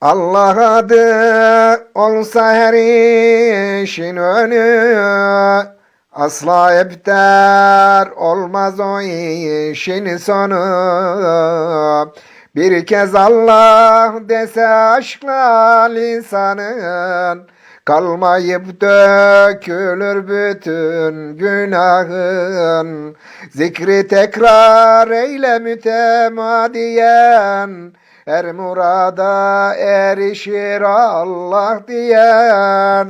Allah adı olsa her işin önü Asla epter olmaz o işin sonu. Bir kez Allah dese aşkla lisanın Kalmayıp dökülür bütün günahın. Zikri tekrar eyle mütemadiyen Her murada erişir Allah diyen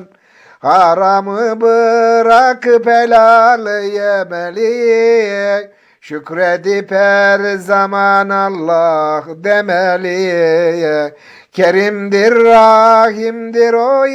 Haramı bırakıp helal yemeli Şükredip her zaman Allah demeli Kerimdir, rahimdir o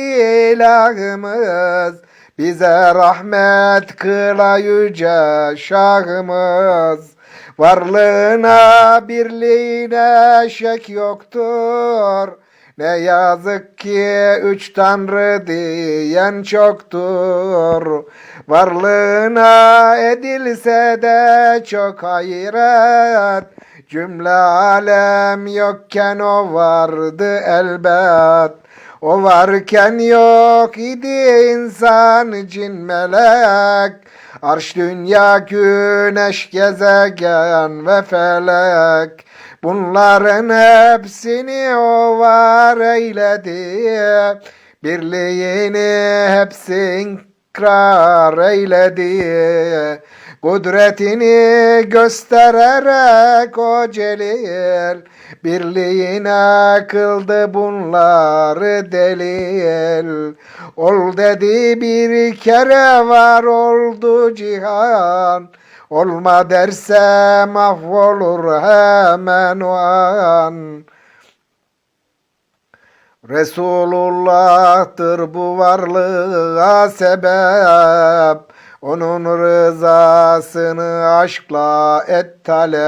ilahımız. Bize rahmet kıla yüce şahımız Varlığına birliğine şek yoktur ne yazık ki üç tanrı diyen çoktur. Varlığına edilse de çok hayret. Cümle alem yokken o vardı elbet. O varken yok idi insan cin melek. Arş dünya güneş gezegen ve felek. Bunların hepsini o var eyledi. Birliğini hepsi ikrar eyledi. Kudretini göstererek o celil Birliğine kıldı bunları delil Ol dedi bir kere var oldu cihan Olma derse mahvolur hemen o an. Resulullah'tır bu varlığa sebep. Onun rızasını aşkla et talep.